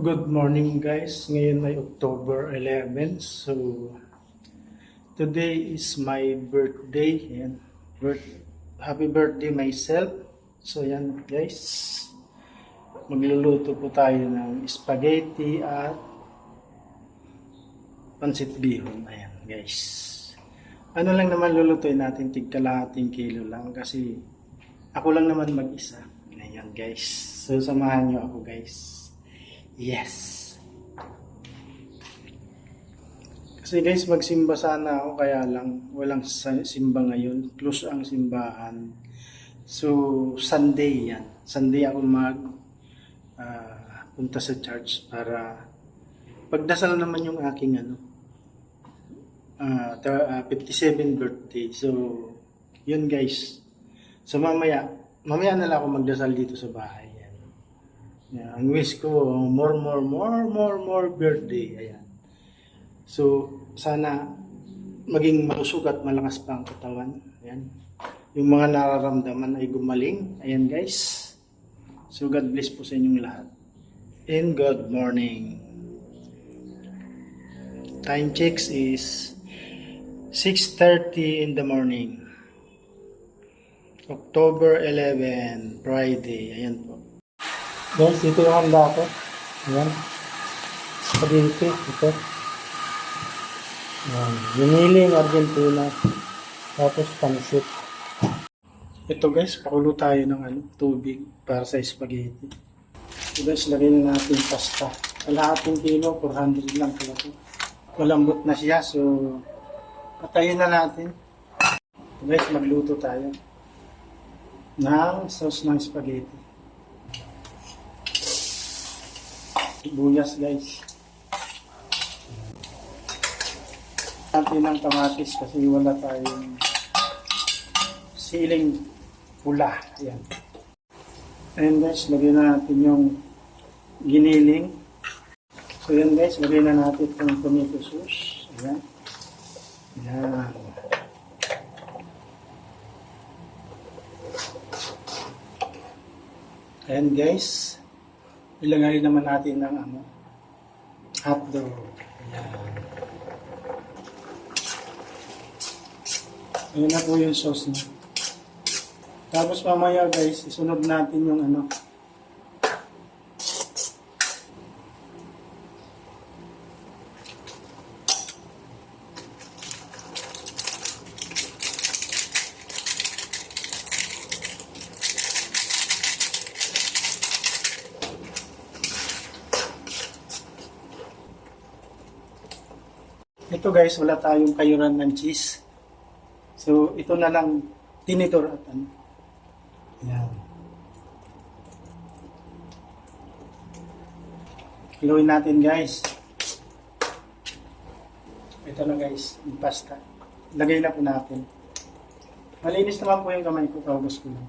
Good morning guys. Ngayon ay October 11. So today is my birthday. Yan. Birth, happy birthday myself. So yan guys. Magluluto po tayo ng spaghetti at pansit bihon. Ayan guys. Ano lang naman lulutuin natin tig kalahating kilo lang kasi ako lang naman mag-isa. Ayan guys. So samahan niyo ako guys. Yes. Kasi guys, magsimba sana ako kaya lang walang simba ngayon. Close ang simbahan. So, Sunday yan. Sunday ako mag ah, punta sa church para pagdasal naman yung aking ano ter- ah, 57 birthday. So, yun guys. So, mamaya, mamaya na lang ako magdasal dito sa bahay. Yeah, ang wish ko, more, more, more, more, more birthday. Ayan. So, sana maging malusog at malakas pa ang katawan. Ayan. Yung mga nararamdaman ay gumaling. Ayan guys. So, God bless po sa inyong lahat. And good morning. Time checks is 6.30 in the morning. October 11, Friday. Ayan po. Guys, dito yung handa ko. Ayan. Spaghetti. Ito. Ayan. Giniling Argentina. Tapos pansit. Ito guys, pakulo tayo ng ano, tubig para sa spaghetti. So guys, lagay na natin pasta. Kalahating kilo, 400 lang pala ito. Malambot na siya, so patayin na natin. So guys, magluto tayo ng sauce ng spaghetti. Sibuyas guys. Natin ng kamatis kasi wala tayong siling pula. Ayan. Ayan guys, lagyan na natin yung giniling. So yan guys, lagyan na natin itong tomato sauce. Ayan. Ayan. Ayan guys. Ilagay naman natin ng ano, hotdog. Ayan. Ayan na po yung sauce niya. Tapos mamaya guys, isunod natin yung ano. Ito guys, wala tayong kayuran ng cheese. So, ito na lang tinitor at ano. Yan. Haluin natin guys. Ito na guys, yung pasta. Lagay na po natin. Malinis naman po yung kamay ko, kaubos ko lang.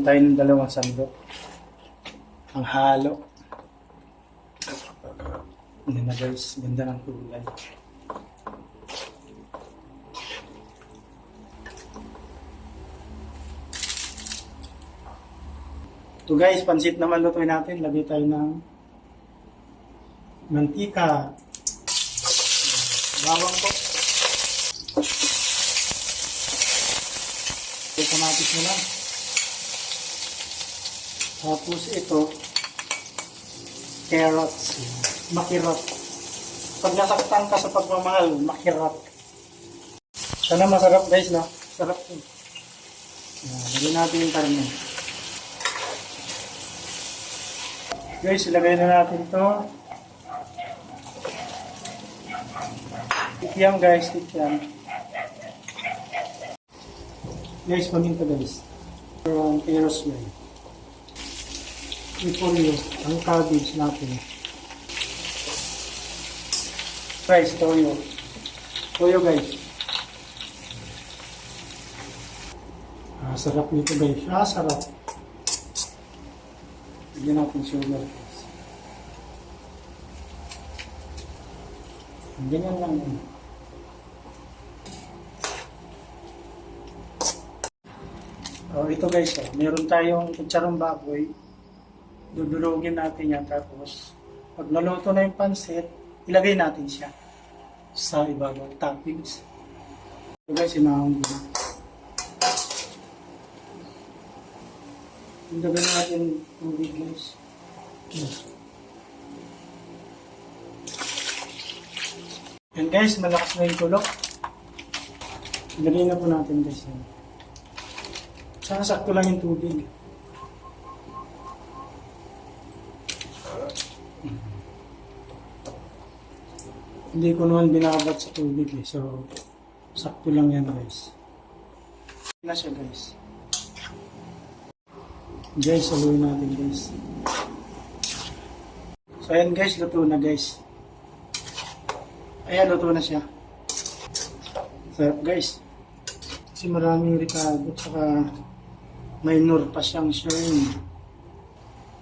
Tayo ng dalawang sandok. Ang halo. Yan na guys, ganda ng kulay. Ito guys, pansit naman lutuin natin. Lagay tayo ng mantika. Bawang po. Ito kamatis mo lang. Tapos ito, carrots. Makirot. Pag nasaktan ka sa pagmamahal, makirot. Sana masarap guys, no? Sarap yun. Yan, lagyan natin yung karne. Guys, ilagay na natin to. Kikiam guys, kikiam. Guys, paminta guys. Ang peros guys. Ipolyo, ang cabbage natin. Guys, toyo. Toyo guys. Ah, sarap nito guys. Ah, sarap. Bigyan natin sugar guys. Ganyan lang. Oh, ito guys, oh. meron tayong kutsarang baboy. Dudurugin natin yan tapos pag naluto na yung pansit, ilagay natin siya sa ibabaw toppings. So guys, sinahong ko na. Ilagay natin tubig guys. Yan guys, malakas na yung tulok. Ilagay na po natin guys yan. Saka sakto lang yung tubig. Hindi ko naman binabat sa tubig eh. So, sakto lang yan guys. Na siya guys. Guys, saluhin natin guys. So ayan guys, luto na guys. Ayan, luto na siya. Sarap guys. Kasi maraming ricado saka minor pa siyang shrimp.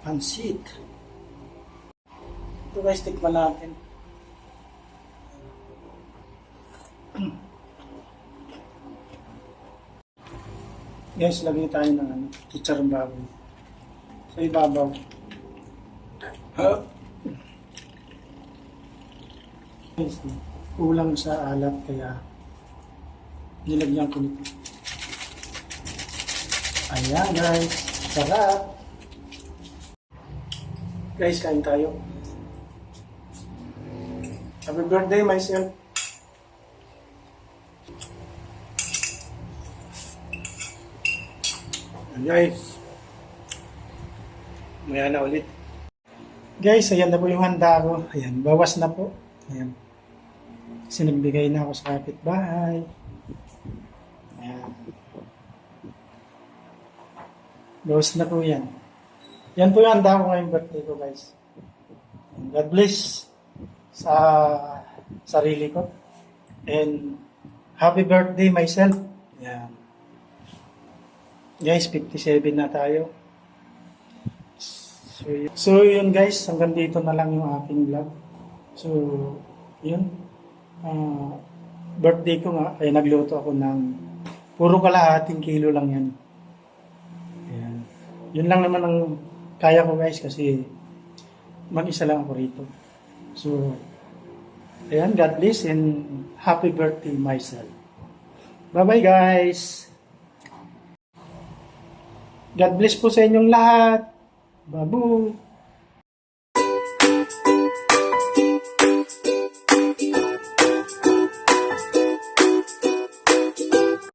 Pansit. Ito guys, tikman natin. Guys, lagay tayo ng ano, chicharong baboy. Sa ibabaw. Ah. Guys, kulang sa alat kaya nilagyan ko nito. Ayan guys, sarap. Guys, kain tayo. Happy birthday myself. Guys, maya na ulit. Guys, ayan na po yung handa ko. Ayan, bawas na po. Ayan. Kasi nagbigay na ako sa kapitbahay. Ayan. Bawas na po yan. Yan po yung handa ko ngayong birthday ko, guys. God bless sa sarili ko. And happy birthday myself. Ayan. Guys, 57 na tayo. So, so yun guys, hanggang dito na lang yung aking vlog. So, yun. Ah, birthday ko nga, ay nagluto ako ng puro kalahating kilo lang yan. Ayan. Yun lang naman ang kaya ko guys kasi mag-isa lang ako rito. So, ayan, God bless and happy birthday myself. Bye-bye guys! God bless po sa inyong lahat. Babu!